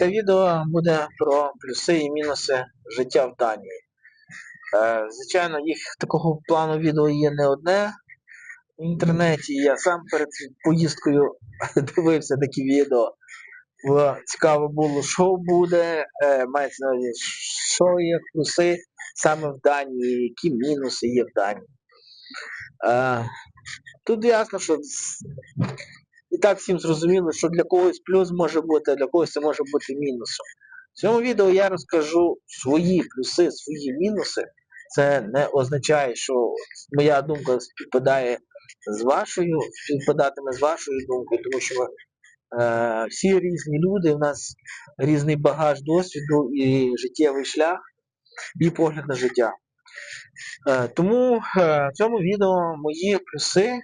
Це відео буде про плюси і мінуси життя в Данії. Е, звичайно, їх такого плану відео є не одне в інтернеті. Я сам перед поїздкою дивився такі відео. Цікаво було, що буде, е, мається на увазі, що є плюси саме в Данії, які мінуси є в Данії. Е, тут ясно, що і так всім зрозуміло, що для когось плюс може бути, а для когось це може бути мінусом. В цьому відео я розкажу свої плюси, свої мінуси. Це не означає, що моя думка співпадає з вашою, співпадатиме з вашою думкою, тому що е, всі різні люди, у нас різний багаж досвіду і життєвий шлях, і погляд на життя. Е, тому е, в цьому відео мої плюси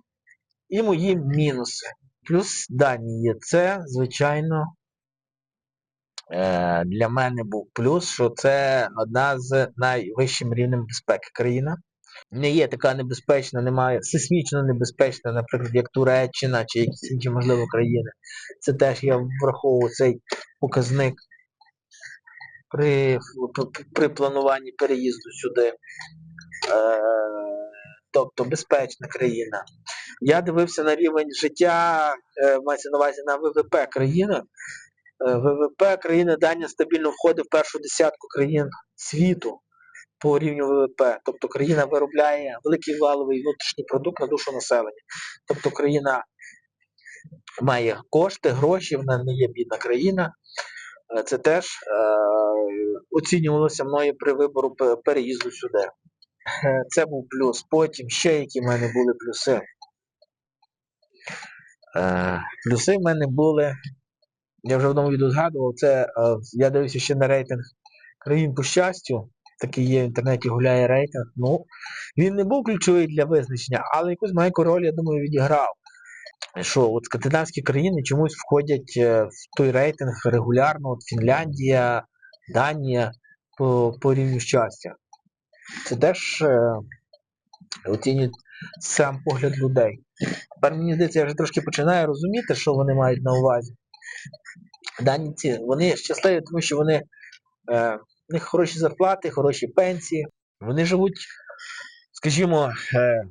і мої мінуси. Плюс Данії це, звичайно, е, для мене був плюс, що це одна з найвищим рівнем безпеки країна. Не є така небезпечна, немає сейсмічно небезпечна, наприклад, як Туреччина чи якісь інші, можливо, країни. Це теж я враховував цей показник при, при, при плануванні переїзду сюди. Тобто безпечна країна. Я дивився на рівень життя, е, мається на увазі на ВВП країни. Е, ВВП країни Данія стабільно входить в першу десятку країн світу по рівню ВВП. Тобто країна виробляє великий валовий внутрішній продукт на душу населення. Тобто країна має кошти, гроші, вона не є бідна країна. Е, Це теж е, оцінювалося мною при вибору переїзду сюди. Це був плюс. Потім ще які в мене були плюси. Е, плюси в мене були. Я вже в одному відео згадував, це е, я дивився ще на рейтинг країн по щастю. Такий є в інтернеті гуляє рейтинг. Ну, він не був ключовий для визначення, але якусь маленьку роль, я думаю, відіграв. Що от скандинавські країни чомусь входять е, в той рейтинг регулярно, от Фінляндія, Данія по, по рівню щастя. Це теж е, оцінюють сам погляд людей. Тепер мені здається, я вже трошки починаю розуміти, що вони мають на увазі. Даніці, вони щасливі, тому що вони, е, в них хороші зарплати, хороші пенсії. Вони живуть, скажімо, е,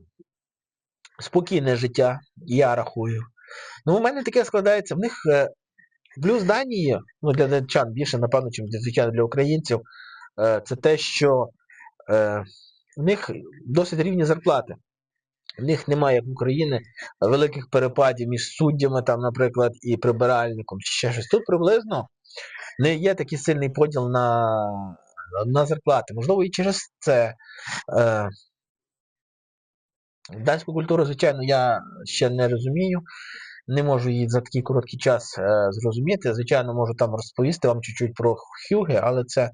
спокійне життя, я рахую. Ну, у мене таке складається, в них е, плюс Данії, ну для датчан більше, напевно, чим для для українців, е, це те, що в них досить рівні зарплати. В них немає, як в Україні, великих перепадів між суддями, там, наприклад, і прибиральником, чи ще щось. Тут приблизно не є такий сильний поділ на, на зарплати. Можливо, і через це. Е, данську культуру, звичайно, я ще не розумію. Не можу її за такий короткий час е, зрозуміти. Звичайно, можу там розповісти вам чуть-чуть про хюги, але це,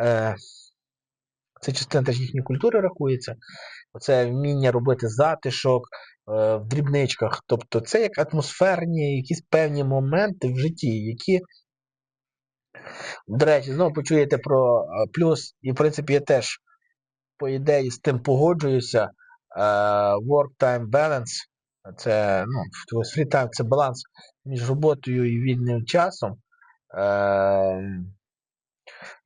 е, це частина теж їхньої культури рахується. Це вміння робити затишок е, в дрібничках. Тобто це як атмосферні, якісь певні моменти в житті, які, до речі, знову почуєте про е, плюс, і в принципі я теж, по ідеї, з тим погоджуюся. Е, Work-time balance це ну, free time це баланс між роботою і вільним часом.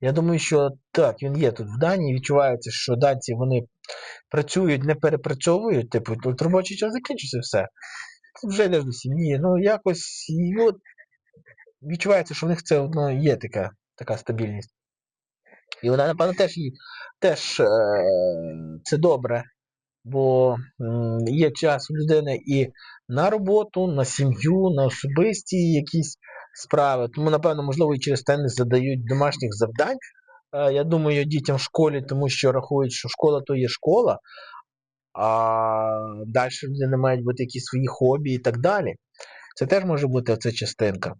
Я думаю, що так, він є тут в Данії. Відчувається, що данці вони працюють, не перепрацьовують, типу, тут робочий час закінчився все. Вже йдеш до сім'ї. Ну, якось і от відчувається, що в них це одно є така, така стабільність. І вона, напевно, теж, теж е, це добре, бо є час у людини і на роботу, на сім'ю, на особисті якісь справи. Тому, напевно, можливо, і через те не задають домашніх завдань. Е, Я думаю, дітям в школі, тому що рахують, що школа то є школа, а далі в людини мають бути якісь свої хобі і так далі. Це теж може бути оця частинка.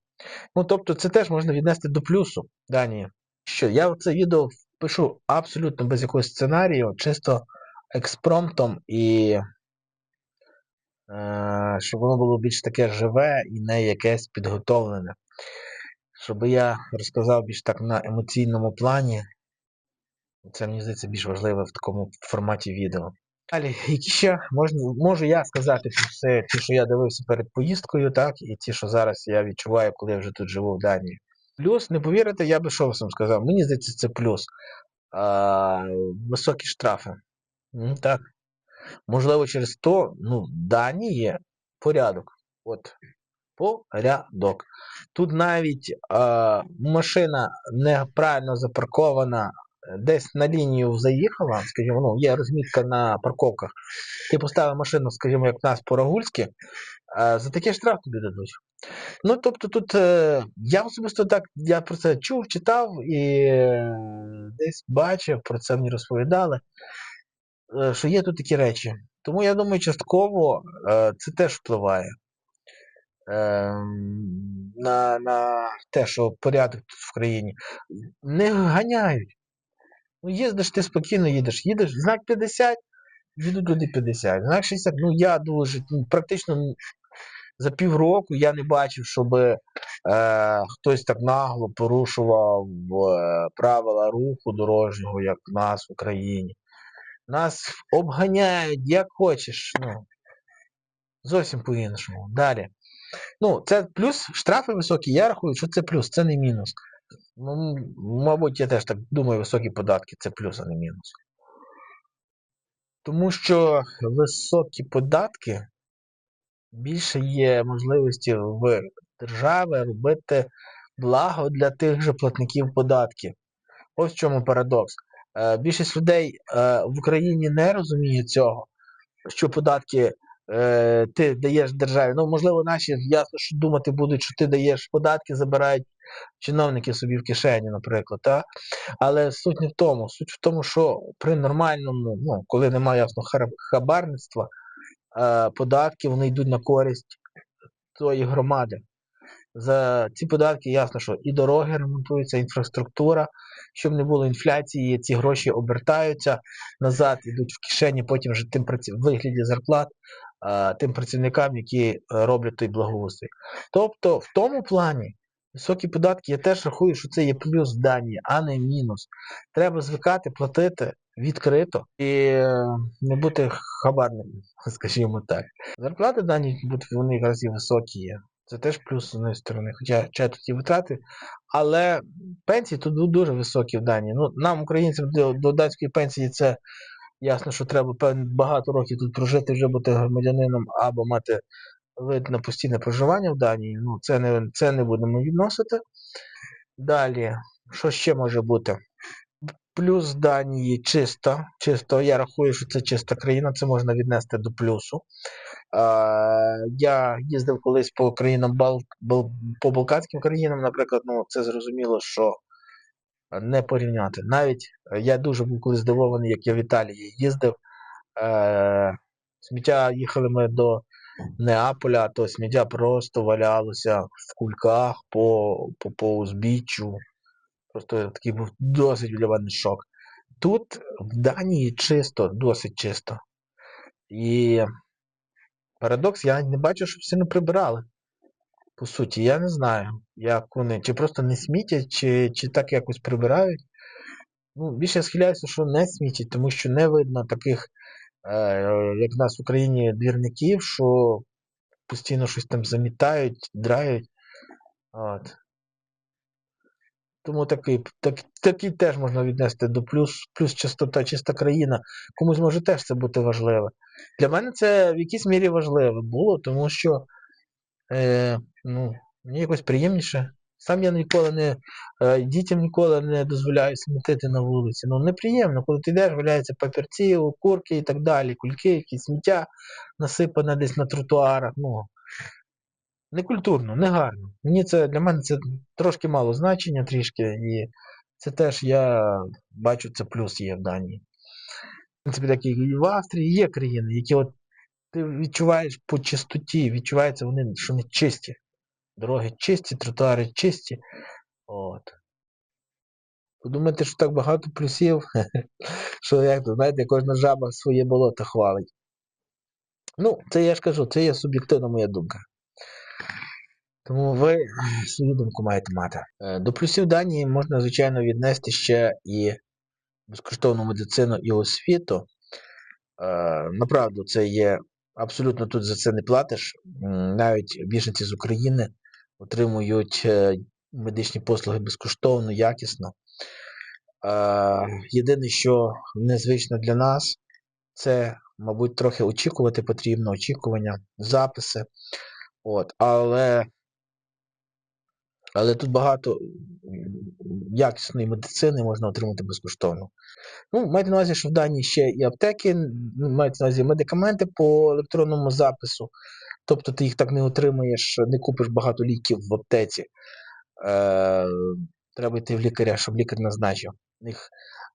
Ну, тобто, це теж можна віднести до плюсу Данії. Що я це відео пишу абсолютно без якогось сценарію, чисто експромтом і е, щоб воно було більш таке живе і не якесь підготовлене. Щоб я розказав більш так на емоційному плані. Це мені здається більш важливо в такому форматі відео. Далі, які ще можна, можу я сказати про все, ті, що я дивився перед поїздкою, так, і ті, що зараз я відчуваю, коли я вже тут живу в Данії. Плюс, не повірите, я би що вам сказав. Мені здається, це плюс. А, високі штрафи. Так. Можливо, через то, ну, дані є порядок. От. Порядок. Тут навіть а, машина неправильно запаркована, е, десь на лінію заїхала, скажімо, ну, є розмітка на парковках. Ти поставив машину, скажімо, як в нас по Рагульськи, а, за таке штраф тобі дадуть. Ну, тобто тут е, я особисто так, я про це чув, читав і е, десь бачив, про це мені розповідали, е, що є тут такі речі. Тому я думаю, частково е, це теж впливає е, на, на те, що порядок тут в країні. Не ганяють. Ну, їздиш, ти спокійно їдеш. Їдеш, знак 50, їду туди 50. Знак 60, ну я дуже, ну, практично за півроку я не бачив, щоб е, хтось так нагло порушував е, правила руху дорожнього, як нас в Україні. Нас обганяють, як хочеш. Ну, зовсім по-іншому. Далі. Ну, це плюс, штрафи високі, я рахую, що це плюс, це не мінус. Ну, мабуть, я теж так думаю, високі податки це плюс, а не мінус. Тому що високі податки більше є можливості в держави робити благо для тих же платників податків. Ось в чому парадокс. Е, Більшість людей е, в Україні не розуміє цього, що податки е, ти даєш державі. Ну, можливо, наші ясно, що думати будуть, що ти даєш податки, забирають чиновники собі в кишені, наприклад. Та? Але суть не в тому. Суть в тому, що при нормальному, ну, коли немає ясно хабарництва, е, податки вони йдуть на користь тої громади. За ці податки ясно, що і дороги ремонтуються, інфраструктура, щоб не було інфляції, ці гроші обертаються назад, йдуть в кишені, потім вже тим праці... в вигляді зарплат тим працівникам, які е, роблять той благоустрій. Тобто, в тому плані високі податки, я теж рахую, що це є плюс в Данії, а не мінус. Треба звикати платити відкрито і е, не бути хабарним, скажімо так. Зарплати будуть вони якраз і високі є. Це теж плюс з однієї сторони, хоча ще тут і витрати. Але пенсії тут дуже високі в Данії. Ну, нам, українцям, до, до датської пенсії це ясно, що треба багато років тут прожити, вже бути громадянином або мати вид на постійне проживання в Данії. Ну, це не, це не будемо відносити. Далі, що ще може бути? Плюс Данії чисто. Чисто, я рахую, що це чиста країна, це можна віднести до плюсу. Е, я їздив колись по країнам. Бал... по Балканським країнам, наприклад, ну це зрозуміло, що не порівняти. Навіть е, я дуже був колись здивований, як я в Італії їздив. Е, сміття їхали ми до Неаполя, то сміття просто валялося в кульках по, по, по узбіччю. Просто такий був досить мене шок. Тут в Данії чисто, досить чисто. І парадокс, я не бачу, щоб сильно прибирали. По суті, я не знаю, як вони, чи просто не смітять, чи, чи так якось прибирають. Ну, більше схиляюся, що не смітять, тому що не видно таких, е, як в нас в Україні, двірників, що постійно щось там замітають, драють. От. Тому такий, так, такий теж можна віднести до плюс, плюс чистота, чиста країна. Комусь може теж це бути важливе. Для мене це в якійсь мірі важливе було, тому що е, ну, мені якось приємніше. Сам я ніколи не е, дітям ніколи не дозволяю смітити на вулиці. Ну неприємно, коли ти йдеш, валяються папірці, окурки і так далі, кульки, якісь сміття насипане десь на тротуарах. Ну, некультурно, негарно. Мені це для мене це трошки мало значення трішки, і це теж я бачу, це плюс є в Данії. В принципі, так і в Австрії є країни, які от ти відчуваєш по чистоті, відчувається вони, що вони чисті. Дороги чисті, тротуари чисті. От. Подумайте, що так багато плюсів, що як то, знаєте, кожна жаба своє болото хвалить. Ну, це я ж кажу, це є суб'єктивна моя думка. Тому ви свою думку маєте мати. Е, До плюсів Данії можна, звичайно, віднести ще і безкоштовну медицину і освіту. Е, Направду, це є абсолютно тут за це не платиш. Навіть біженці з України отримують е, медичні послуги безкоштовно, якісно. Е, єдине, що незвично для нас, це, мабуть, трохи очікувати потрібно, очікування, записи. От, але, але тут багато якісної медицини можна отримати безкоштовно. Ну, майте на увазі, що в Данії ще і аптеки, мається на увазі медикаменти по електронному запису. Тобто ти їх так не отримаєш, не купиш багато ліків в аптеці. Е, треба йти в лікаря, щоб лікар назначив. У них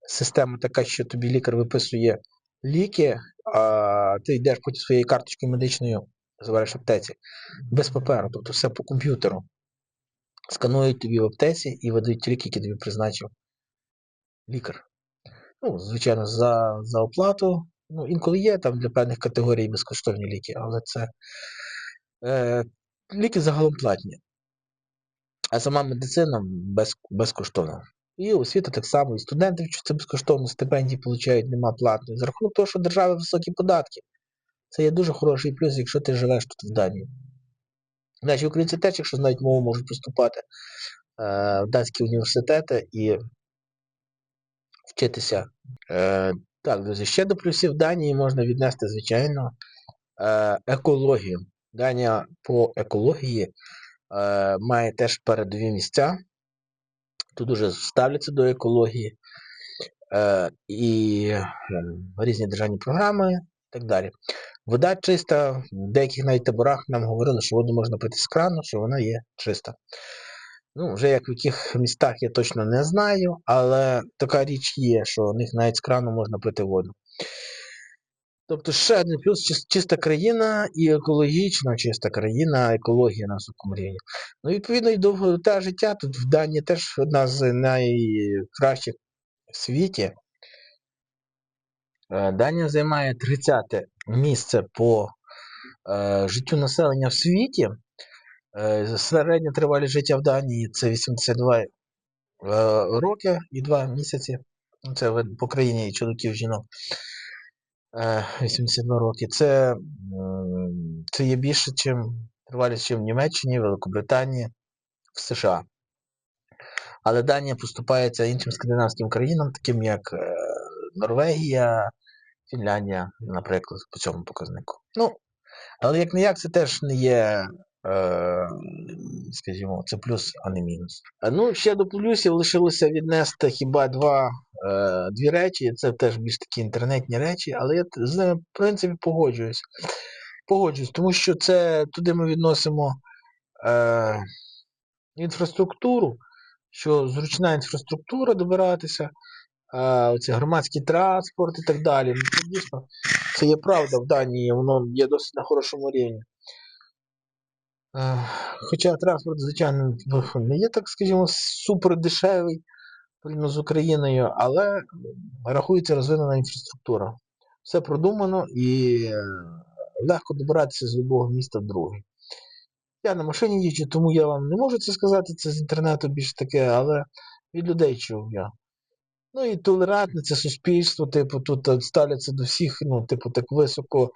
система така, що тобі лікар виписує ліки, а ти йдеш потім своєю карточкою медичною, забереш аптеці, без паперу, тобто все по комп'ютеру. Сканують тобі в аптеці і видають ліки, які тобі призначив лікар. Ну, звичайно, за, за оплату. Ну, інколи є там для певних категорій безкоштовні ліки, але це е, ліки загалом платні. А сама медицина без, безкоштовна. І освіта так само, і студенти вчаться безкоштовно, стипендії получають, нема платної. За рахунок того, що держава високі податки. Це є дуже хороший плюс, якщо ти живеш тут в Данії. Наші українці теж, якщо знають мову, можуть поступати е, в данські університети і вчитися. Так, друзі, ще до плюсів Данії можна віднести, звичайно, е, екологію. Данія по екології е, має теж передові місця. Тут дуже ставляться до екології е, і е, різні державні програми і так далі. Вода чиста, в деяких навіть таборах нам говорили, що воду можна пити з крану, що вона є чиста. Ну, вже як в яких містах я точно не знаю, але така річ є, що у них навіть з крану можна пити воду. Тобто ще один плюс чиста країна і екологічно чиста країна, екологія на високому рівні. Ну, відповідно, і довгота життя тут в Данії теж одна з найкращих в світі. Е, Данія займає 30 те місце по е, життю населення в світі. Е, середня тривалість життя в Данії це 82 е, роки і 2 місяці. Ну, Це по країні і чоловіків і жінок. Е, 82 роки. Це, це є більше, чим тривалість, чим в Німеччині, Великобританії, в США. Але Данія поступається іншим скандинавським країнам, таким як е, Норвегія, Фінляндія, наприклад, по цьому показнику. Ну, але як не як, це теж не є, скажімо, це плюс, а не мінус. Ну, ще до плюсів лишилося віднести хіба два, е, дві речі. Це теж більш такі інтернетні речі, але я з ними, в принципі, погоджуюсь. Погоджуюсь, тому що це туди ми відносимо е, інфраструктуру, що зручна інфраструктура добиратися, а, оце громадський транспорт і так далі. Ну, це дійсно це є правда в Данії, воно є досить на хорошому рівні. Е, Хоча транспорт, звичайно, не є, так скажімо, супер дешевий порівняно з Україною, але рахується розвинена інфраструктура. Все продумано і е, легко добиратися з любого міста в друге. Я на машині їжджу, тому я вам не можу це сказати, це з інтернету більш таке, але від людей чув я. Ну і толерантне це суспільство, типу, тут е, ставляться до всіх, ну, типу, так високо,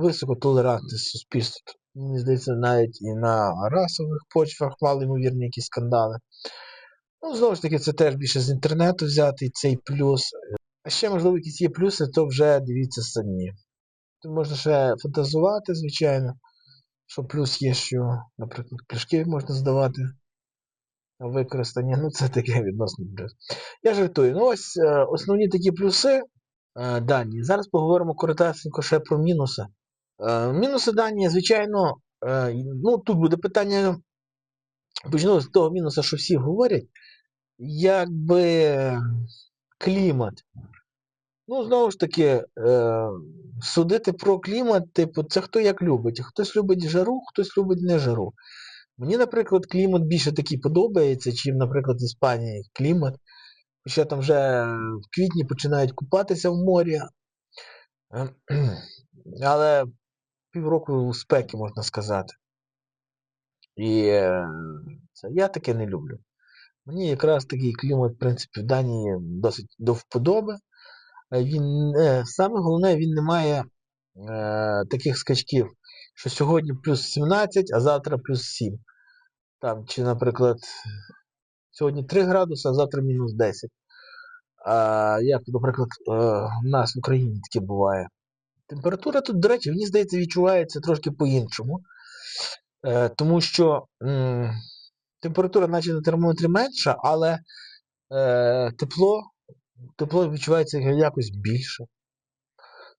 високо толерантне суспільство. Мені здається, навіть і на расових почвах мали ймовірні якісь скандали. Ну, знову ж таки, це теж більше з інтернету взяти цей плюс. А ще, можливо, якісь є плюси, то вже дивіться самі. Тут можна ще фантазувати, звичайно, що плюс є, що, наприклад, пляшки можна здавати на використання. Ну, це таке відносно плюс. Я жартую. Ну, ось е, основні такі плюси е, Данії. Зараз поговоримо коротесенько ще про мінуси. Е, мінуси Данії, звичайно, е, ну, тут буде питання. Почну з того мінуса, що всі говорять. Якби клімат. Ну, знову ж таки, е, судити про клімат, типу, це хто як любить. Хтось любить жару, хтось любить не жару. Мені, наприклад, клімат більше такий подобається, чим, наприклад, в Іспанії клімат. Хоча там вже в квітні починають купатися в морі. Але півроку спеки, можна сказати. І е, це, я таке не люблю. Мені якраз такий клімат, в принципі, в Данії досить до вподоби. Е, Він, е, саме головне, він не має е, таких скачків, що сьогодні плюс 17, а завтра плюс 7. Там, чи, наприклад, сьогодні 3 градуси, а завтра мінус 10. А як, наприклад, е, у нас в Україні таке буває. Температура тут, до речі, мені здається, відчувається трошки по-іншому. Е, тому що м, температура, наче на термометрі менша, але е, тепло, тепло відчувається якось більше.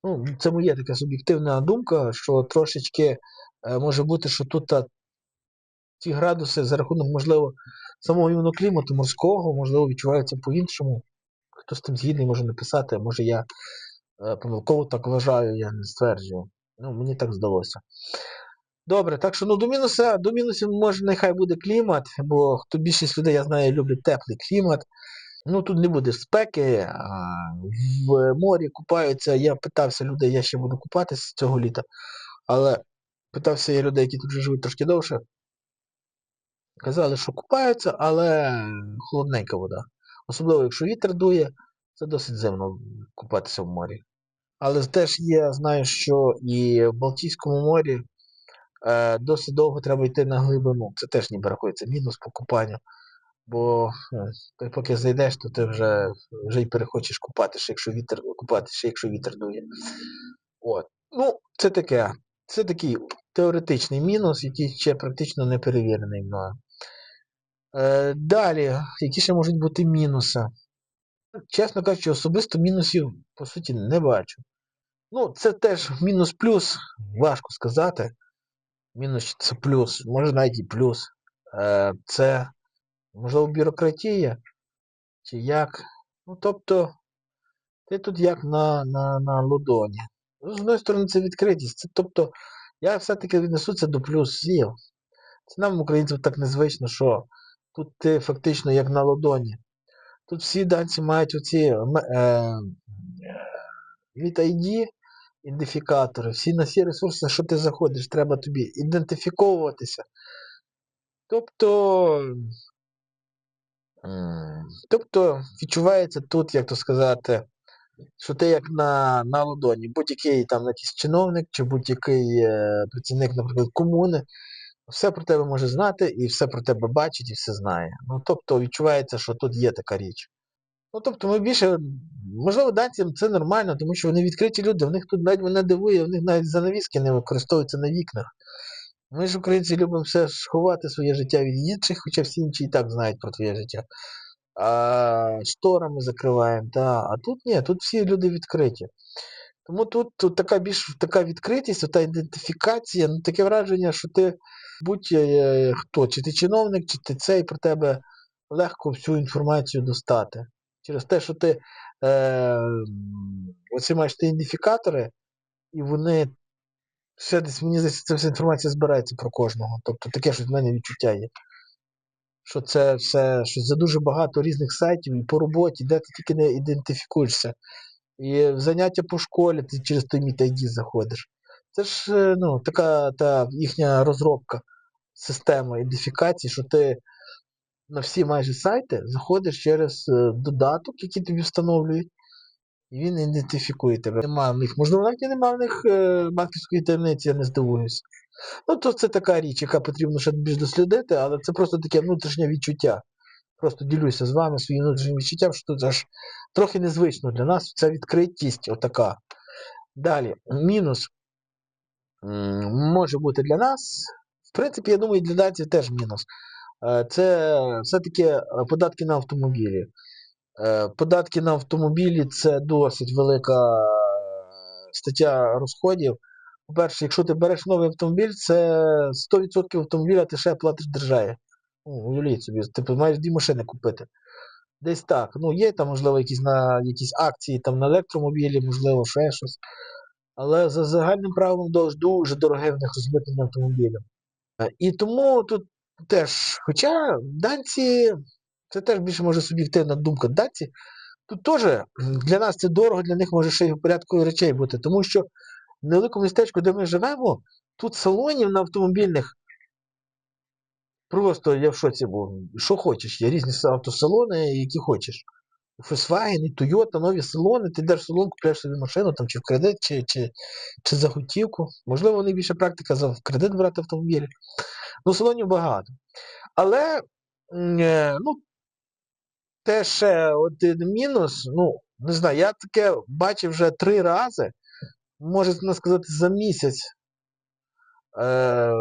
Ну, це моя така суб'єктивна думка, що трошечки е, може бути, що тут та, ті градуси за рахунок, можливо, самого іменно клімату морського, можливо, відчуваються по-іншому. Хто з тим згідний може написати, може я помилково так вважаю, я не стверджую. Ну, мені так здалося. Добре, так що ну до мінуса, до мінусів може нехай буде клімат, бо хто більшість людей, я знаю, люблять теплий клімат. Ну тут не буде спеки, в морі купаються. Я питався людей, я ще буду купатися цього літа, але питався я людей, які тут вже живуть трошки довше. Казали, що купаються, але холодненька вода. Особливо, якщо вітер дує, це досить зимно купатися в морі. Але теж є, знаю, що і в Балтійському морі е, досить довго треба йти на глибину. Це теж ніби рахується мінус по купанню. Бо е, ти поки зайдеш, то ти вже вже й перехочеш купатися, якщо вітер купатися, якщо вітер дує. От. Ну, це таке. Це такий теоретичний мінус, який ще практично не перевірений мною. Е, далі, які ще можуть бути мінуси? Чесно кажучи, особисто мінусів, по суті, не бачу. Ну, це теж мінус-плюс, важко сказати. Мінус це плюс, може навіть і плюс. Е, це, можливо, бюрократія, чи як. Ну, тобто, ти тут як на на, на ладоні. Ну, з одної сторони, це відкритість. Це, тобто, я все-таки віднесу це до плюсів. Це нам, українців, так незвично, що тут ти фактично як на ладоні. Тут всі данці мають оці е, від ID, ідентифікатори, всі на всі ресурси, на що ти заходиш, треба тобі ідентифіковуватися. Тобто, тобто відчувається тут, як то сказати, що ти як на на ладоні, будь-який там якийсь чиновник чи будь-який е, працівник, наприклад, комуни, все про тебе може знати і все про тебе бачить і все знає. Ну, Тобто відчувається, що тут є така річ. Ну, тобто, ми більше, можливо, данцям це нормально, тому що вони відкриті люди, в них тут навіть мене дивує, в них навіть занавіски не використовуються на вікнах. Ми ж, українці, любимо все сховати своє життя від інших, хоча всі інші і так знають про твоє життя. А шторами закриваємо, та, а тут ні, тут всі люди відкриті. Тому тут, тут така більш така відкритість, та ідентифікація, ну таке враження, що ти будь-хто, чи ти чиновник, чи ти цей про тебе легко всю інформацію достати. Через те, що ти е, оці маєш ти ідентифікатори, і вони все десь, мені здається, ця вся інформація збирається про кожного. Тобто таке щось в мене відчуття є. Що це все щось за дуже багато різних сайтів і по роботі, де ти тільки не ідентифікуєшся. І в заняття по школі ти через той ID заходиш. Це ж е, ну, така та їхня розробка системи ідентифікації, що ти на всі майже сайти заходиш через е, додаток, який тобі встановлюють, і він ідентифікує тебе. Нема в них, можливо, навіть немає в них е, банківської таємниці, я не здивуюся. Ну, то це така річ, яка потрібно ще більш дослідити, але це просто таке внутрішнє відчуття. Просто ділюся з вами своїм внутрішнім відчуттям, що тут аж трохи незвично для нас ця відкритість отака. Далі, мінус може бути для нас. В принципі, я думаю, для данців теж мінус. Е, це все-таки е, податки на автомобілі. Е, податки на автомобілі це досить велика стаття розходів. По-перше, якщо ти береш новий автомобіль, це 100% автомобіля ти ще платиш державі. Ну, Уявіть собі, ти маєш дві машини купити. Десь так. Ну, є там, можливо, якісь на якісь акції там на електромобілі, можливо, ще щось. Але за загальним правилом дуже дороге в них розмитнення автомобіля. І тому тут теж, хоча данці, це теж більше може суб'єктивна думка данці, тут теж для нас це дорого, для них може ще й в порядку речей бути. Тому що в невеликому містечку, де ми живемо, тут салонів на автомобільних. Просто я в шоці був. Що хочеш, є різні автосалони, які хочеш. Volkswagen, Toyota, нові салони, ти йдеш в салон, купляєш собі машину там, чи в кредит, чи чи, чи за готівку. Можливо, у них практика за в кредит брати автомобілі. Ну, салонів багато. Але е, ну, те ще один мінус, ну, не знаю, я таке бачив вже три рази, можна сказати, за місяць. Е,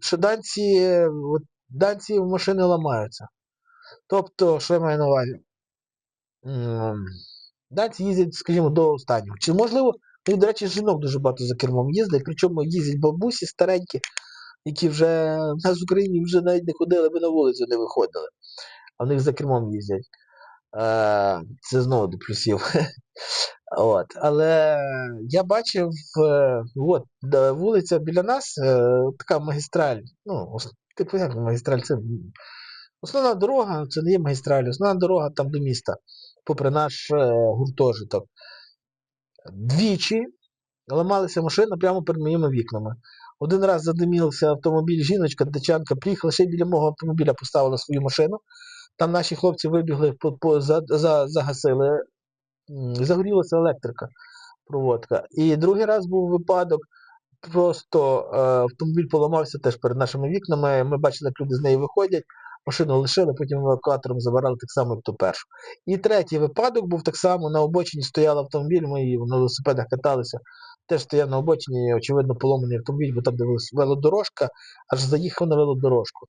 що данці, от, данці машини ламаються. Тобто, що я маю на увазі? М, їздять, скажімо, до останнього. Чи можливо, ну, до речі, жінок дуже багато за кермом їздить, причому їздять бабусі старенькі, які вже в нас в Україні вже навіть не ходили, би на вулицю не виходили. А в них за кермом їздять. Е, Це знову до плюсів. От. Але я бачив, е, от, вулиця біля нас, е, така магістраль. Ну, типу як магістраль, це основна дорога, це не є магістраль, основна дорога там до міста, попри наш е, гуртожиток. Двічі ламалися машини прямо перед моїми вікнами. Один раз задимівся автомобіль, жіночка, дачанка, приїхала ще біля мого автомобіля, поставила свою машину. Там наші хлопці вибігли, по, за, за, загасили, загорілася електрика, проводка. І другий раз був випадок, просто е, автомобіль поламався теж перед нашими вікнами. Ми бачили, як люди з неї виходять, машину лишили, потім евакуатором забирали так само, як ту першу. І третій випадок був так само, на обочині стояв автомобіль, ми на велосипедах каталися. Теж стояв на обочині, очевидно, поломаний автомобіль, бо там де велодорожка, аж заїхав на велодорожку.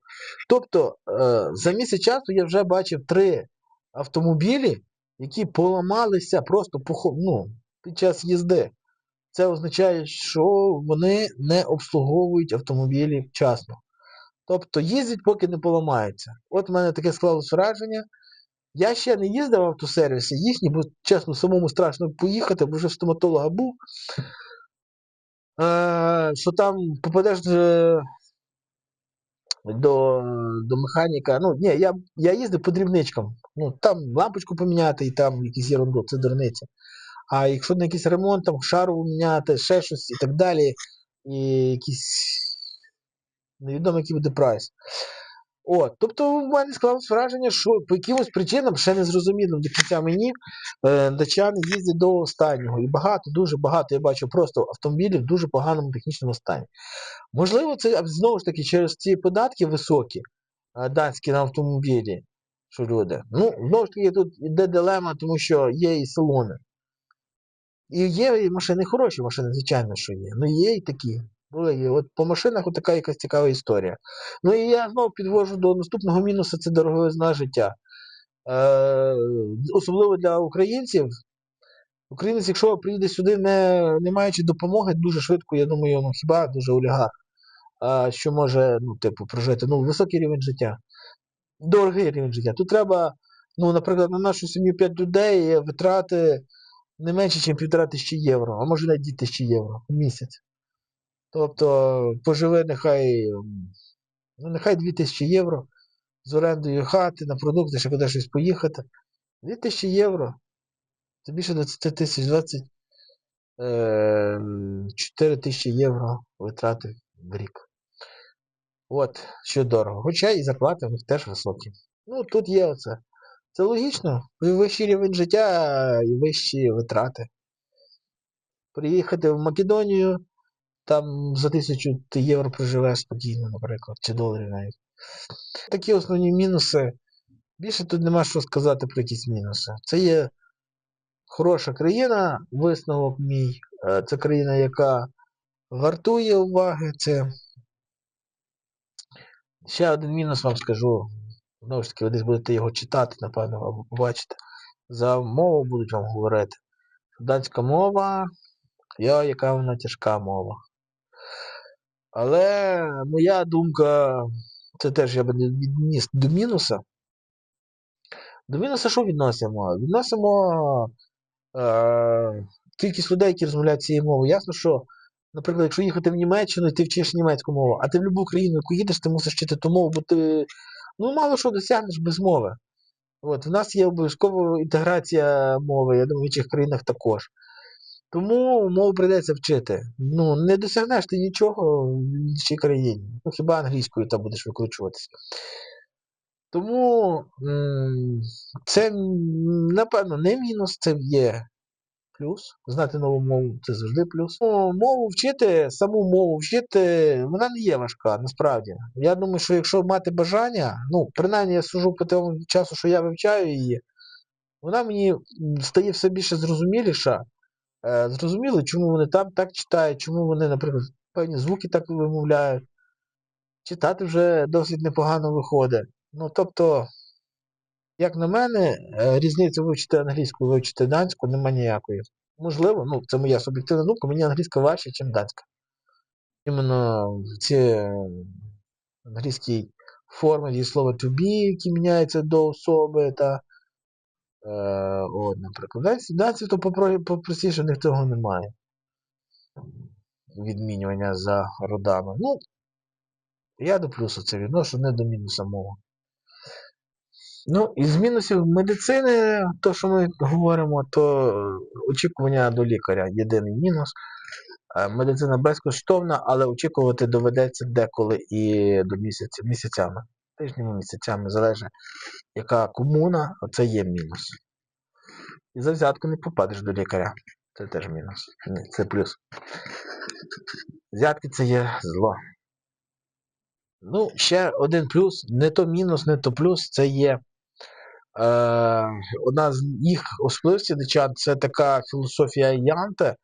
Тобто, е, за місяць часу я вже бачив три автомобілі, які поламалися просто ну, під час їзди. Це означає, що вони не обслуговують автомобілі вчасно. Тобто їздять, поки не поламаються. От в мене таке склалось враження. Я ще не їздив в автосервіси їхні, бо чесно, самому страшно поїхати, бо вже в стоматолога був. Е, що там попадеш е, до, до механіка. Ну, ні, я, я їздив по дрібничкам. Ну, там лампочку поміняти і там якісь ерунду, це дурниця. А якщо на якийсь ремонт, там шару міняти, ще щось і так далі, і якісь невідомо, який буде прайс. От, тобто в мене склалось враження, що по якимось причинам, ще не зрозумілим до кінця мені, е, датчани їздять до останнього. І багато, дуже багато я бачу просто автомобілів в дуже поганому технічному стані. Можливо, це знову ж таки через ці податки високі, е, датські на автомобілі, що люди. Ну, знову ж таки, тут йде дилема, тому що є і салони. І є і машини хороші машини, звичайно, що є. Ну є і такі. Були. От по машинах така якась цікава історія. Ну і я знову підвожу до наступного мінусу це дороговизна життя. Е, особливо для українців. Українець, якщо приїде сюди, не, не маючи допомоги, дуже швидко, я думаю, ну хіба дуже олігарх, а, що може, ну, типу, прожити. Ну, високий рівень життя. Дорогий рівень життя. Тут треба, ну, наприклад, на нашу сім'ю 5 людей витрати не менше, ніж півтора тисячі євро, а може навіть 2 тисячі євро в місяць. Тобто поживи нехай, ну, нехай 2 тисячі євро з орендою хати, на продукти, ще куди щось поїхати. 2 тисячі євро. Це більше 20 тисяч, 20, е, 4 тисячі євро витрати в рік. От, що дорого. Хоча і зарплати в них теж високі. Ну, тут є оце. Це логічно. Вищий рівень життя і вищі витрати. Приїхати в Македонію, там за тисячу ти євро проживеш спокійно, наприклад, чи доларів навіть. Такі основні мінуси. Більше тут нема що сказати про якісь мінуси. Це є хороша країна, висновок мій. Е, Це країна, яка вартує уваги. Це ще один мінус вам скажу. Знову ж таки, ви десь будете його читати, напевно, або побачите. За мову будуть вам говорити. Данська мова, я, яка вона тяжка мова. Але моя думка, це теж я би відніс до мінуса. До мінуса що відносимо? Відносимо е, кількість людей, які розмовляють цією мовою. Ясно, що, наприклад, якщо їхати в Німеччину і ти вчиш німецьку мову, а ти в будь-яку країну, яку їдеш, ти мусиш вчити ту мову, бо ти ну, мало що досягнеш без мови. От, в нас є обов'язково інтеграція мови, я думаю, в інших країнах також. Тому мову прийдеться вчити. Ну, не досягнеш ти нічого в іншій країні. Ну, хіба англійською там будеш викручуватися. Тому це, напевно, не мінус, це є плюс. Знати нову мову це завжди плюс. Ну, мову вчити, саму мову вчити, вона не є важка, насправді. Я думаю, що якщо мати бажання, ну, принаймні я сужу по тому часу, що я вивчаю її, вона мені стає все більше зрозуміліша. Е, зрозуміло, чому вони там так читають, чому вони, наприклад, певні звуки так вимовляють. Читати вже досить непогано виходить. Ну, тобто, як на мене, е, різниця вивчити англійську, вивчити данську нема ніякої. Можливо, ну, це моя суб'єктивна думка, мені англійська важче, ніж данська. Іменно в ці е, англійській формі є слово to be, які міняються до особи та. Е, от, наприклад. Данці, то попростіше, в них цього немає. Відмінювання за родами. Ну, я до плюсу це відношу, не до мінуса мого. Ну, із мінусів медицини, то, що ми говоримо, то очікування до лікаря єдиний мінус. Е, Медицина безкоштовна, але очікувати доведеться деколи і до місяця, місяцями. Тижнями, місяцями, залежить, яка комуна, це є мінус. І за взятку не попадеш до лікаря. Це теж мінус. Ні, це плюс. Взятки це є зло. Ну, ще один плюс, не то мінус, не то плюс, це є е, одна з їх особливостей дичан, це така філософія Янте,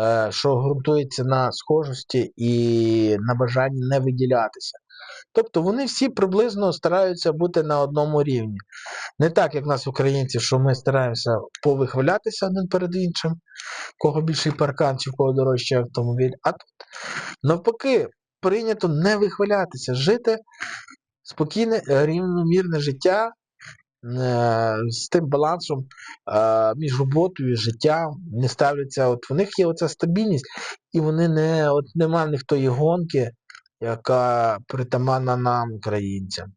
е, що ґрунтується на схожості і на бажанні не виділятися. Тобто вони всі приблизно стараються бути на одному рівні. Не так, як нас, українці, що ми стараємося повихвалятися один перед іншим, кого більший паркан чи в кого дорожчий автомобіль. А тут навпаки, прийнято не вихвалятися, жити спокійне, рівномірне життя е, з тим балансом е, між роботою і життям. Не ставляться, от в них є оця стабільність, і вони не от нема в них гонки, яка притаманна нам, українцям.